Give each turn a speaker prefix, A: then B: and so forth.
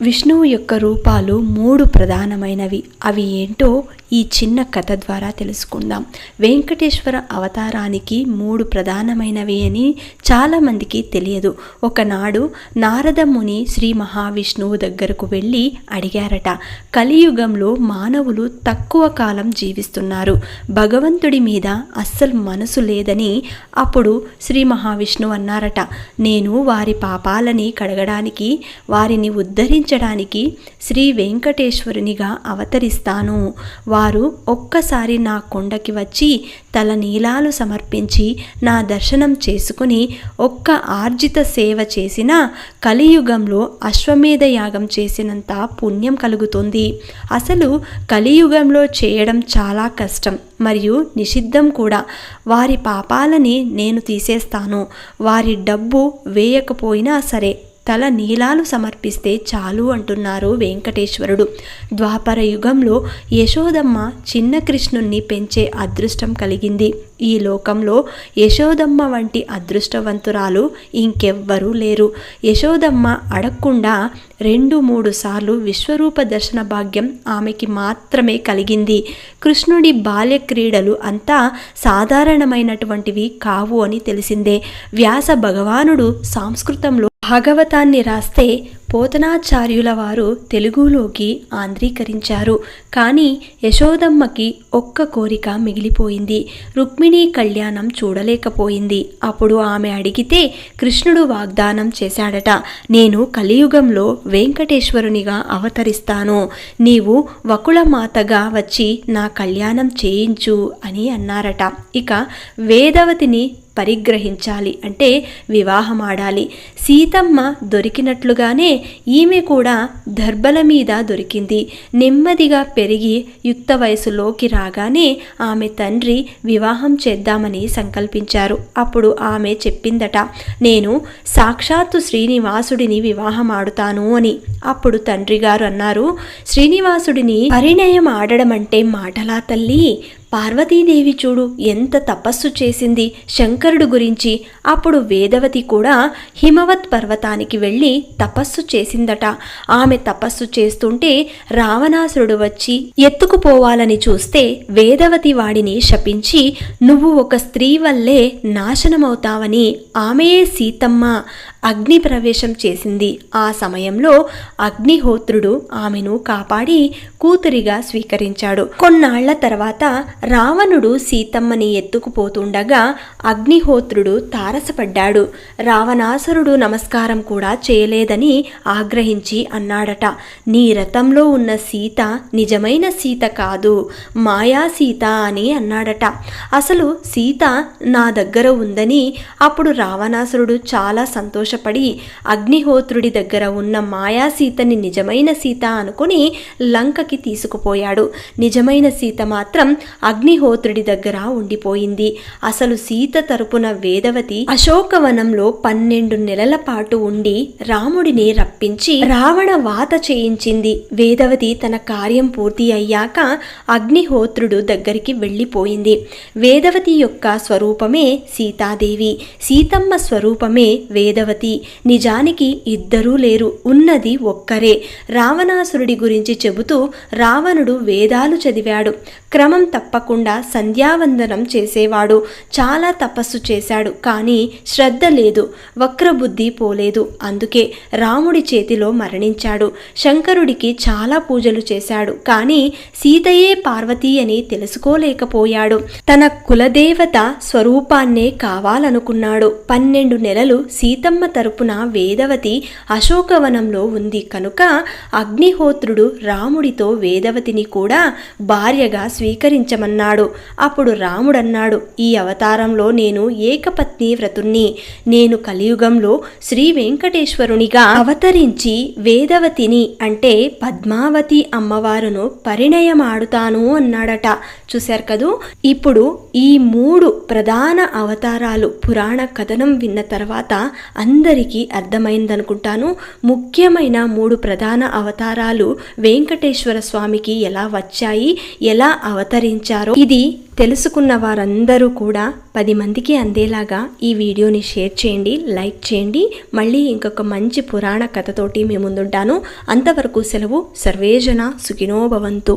A: విష్ణువు యొక్క రూపాలు మూడు ప్రధానమైనవి. అవి ఏంటో ఈ చిన్న కథ ద్వారా తెలుసుకుందాం. వెంకటేశ్వర అవతారానికి మూడు ప్రధానమైనవి అని చాలామందికి తెలియదు. ఒకనాడు నారద ముని శ్రీ మహావిష్ణువు దగ్గరకు వెళ్ళి అడిగారట కలియుగంలో మానవులు తక్కువ కాలం జీవిస్తున్నారు. భగవంతుడి మీద అస్సలు మనసు లేదని అప్పుడు శ్రీ మహావిష్ణువు అన్నారట నేను వారి పాపాలని కడగడానికి వారిని ఉద్ధరించడానికి శ్రీ వెంకటేశ్వరునిగా అవతరిస్తాను. వారు ఒక్కసారి నా కొండకి వచ్చి తల నీలాలు సమర్పించి నా దర్శనం చేసుకుని ఒక్క ఆర్జిత సేవ చేసిన కలియుగంలో అశ్వమేధ యాగం చేసినంత పుణ్యం కలుగుతుంది. అసలు కలియుగంలో చేయడం చాలా కష్టం మరియు నిషిద్ధం కూడా. వారి పాపాలని నేను తీసేస్తాను. వారి డబ్బు వేయకపోయినా సరే తల నీలాలు సమర్పిస్తే చాలు అంటున్నారు వెంకటేశ్వరుడు. ద్వాపర యుగంలో యశోదమ్మ చిన్న కృష్ణుణ్ణి పెంచే అదృష్టం కలిగింది. ఈ లోకంలో యశోదమ్మ వంటి అదృష్టవంతురాలు ఇంకెవ్వరూ లేరు. యశోదమ్మ అడగకుండా రెండు మూడు సార్లు విశ్వరూప దర్శన భాగ్యం ఆమెకి మాత్రమే కలిగింది. కృష్ణుడి బాల్య క్రీడలు అంతా సాధారణమైనటువంటివి కావు అని తెలిసిందే. వ్యాస భగవానుడు సంస్కృతంలో భాగవతాన్ని రాస్తే పోతనాచార్యుల వారు తెలుగులోకి ఆంధ్రీకరించారు. కానీ యశోదమ్మకి ఒక్క కోరిక మిగిలిపోయింది. రుక్మిణీ కళ్యాణం చూడలేకపోయింది. అప్పుడు ఆమె అడిగితే కృష్ణుడు వాగ్దానం చేశాడట నేను కలియుగంలో వెంకటేశ్వరునిగా అవతరిస్తాను. నీవు వకుళమాతగా వచ్చి నా కళ్యాణం చేయించు అని అన్నారట. ఇక వేదవతిని పరిగ్రహించాలి. అంటే వివాహం ఆడాలి సీతమ్మ దొరికినట్లుగానే ఈమె కూడా దర్బల మీద దొరికింది. నెమ్మదిగా పెరిగి యుక్త వయసులోకి రాగానే ఆమె తండ్రి వివాహం చేద్దామని సంకల్పించారు. అప్పుడు ఆమె చెప్పిందట నేను సాక్షాత్తు శ్రీనివాసుడిని వివాహం ఆడుతాను అని. అప్పుడు తండ్రి గారు అన్నారు శ్రీనివాసుడిని పరిణయం ఆడడం అంటే మాటలా తల్లి పార్వతీదేవి చూడు ఎంత తపస్సు చేసింది శంకరుడు గురించి. అప్పుడు వేదవతి కూడా హిమవత్ పర్వతానికి వెళ్ళి తపస్సు చేసిందట. ఆమె తపస్సు చేస్తుంటే రావణాసురుడు వచ్చి ఎత్తుకుపోవాలని చూస్తే వేదవతి వాడిని శపించి నువ్వు ఒక స్త్రీ వల్లే నాశనమవుతావని ఆమెయే సీతమ్మ అగ్ని ప్రవేశం చేసింది. ఆ సమయంలో అగ్నిహోత్రుడు ఆమెను కాపాడి కూతురిగా స్వీకరించాడు. కొన్నాళ్ళ తర్వాత రావణుడు సీతమ్మని ఎత్తుకుపోతుండగా అగ్నిహోత్రుడు తారసపడ్డాడు. రావణాసురుడు నమస్కారం కూడా చేయలేదని ఆగ్రహించి అన్నాడట. నీ రథంలో ఉన్న సీత నిజమైన సీత కాదు మాయా సీత అని అన్నాడట. అసలు సీత నా దగ్గర ఉందని అప్పుడు రావణాసురుడు చాలా సంతోషపడి అగ్నిహోత్రుడి దగ్గర ఉన్న మాయా సీతని నిజమైన సీత అనుకుని లంకకి తీసుకుపోయాడు. నిజమైన సీత మాత్రం అగ్నిహోత్రుడి దగ్గర ఉండిపోయింది. అసలు సీత తరపున వేదవతి అశోకవనంలో పన్నెండు నెలల పాటు ఉండి రాముడిని రప్పించి రావణ వాత చేయించింది. వేదవతి తన కార్యం పూర్తి అయ్యాక అగ్నిహోత్రుడు దగ్గరికి వెళ్ళిపోయింది. వేదవతి యొక్క స్వరూపమే సీతాదేవి. సీతమ్మ స్వరూపమే వేదవతి. నిజానికి ఇద్దరూ లేరు ఉన్నది ఒక్కరే. రావణాసురుడి గురించి చెబుతూ రావణుడు వేదాలు చదివాడు. క్రమం తప్ప తప్పకుండా సంధ్యావందనం చేసేవాడు. చాలా తపస్సు చేశాడు. కానీ శ్రద్ధ లేదు. వక్రబుద్ధి పోలేదు. అందుకే రాముడి చేతిలో మరణించాడు. శంకరుడికి చాలా పూజలు చేశాడు. కానీ సీతయే పార్వతి అని తెలుసుకోలేకపోయాడు. తన కులదేవత స్వరూపాన్నే కావాలనుకున్నాడు. పన్నెండు నెలలు సీతమ్మ తరపున వేదవతి అశోకవనంలో ఉంది. కనుక అగ్నిహోత్రుడు రాముడితో వేదవతిని కూడా భార్యగా అన్నాడు. అప్పుడు రాముడన్నాడు ఈ అవతారంలో నేను ఏకపత్ని వ్రతుణ్ణి. నేను కలియుగంలో శ్రీ వెంకటేశ్వరునిగా అవతరించి వేదవతిని అంటే పద్మావతి అమ్మవారును పరిణయమాడుతాను అన్నాడట. చూశారు కదూ? ఇప్పుడు ఈ మూడు ప్రధాన అవతారాలు పురాణ కథనం విన్న తర్వాత అందరికీ అర్థమైందనుకుంటాను. ముఖ్యమైన మూడు ప్రధాన అవతారాలు వెంకటేశ్వర స్వామికి ఎలా వచ్చాయి ఎలా అవతరించారు ఇది తెలుసుకున్న వారందరూ కూడా పది మందికి అందేలాగా ఈ వీడియోని షేర్ చేయండి లైక్ చేయండి. మళ్ళీ ఇంకొక మంచి పురాణ కథతోటి మీ ముందుంటాను. అంతవరకు సెలవు. సర్వేజన సుఖినో భవంతు.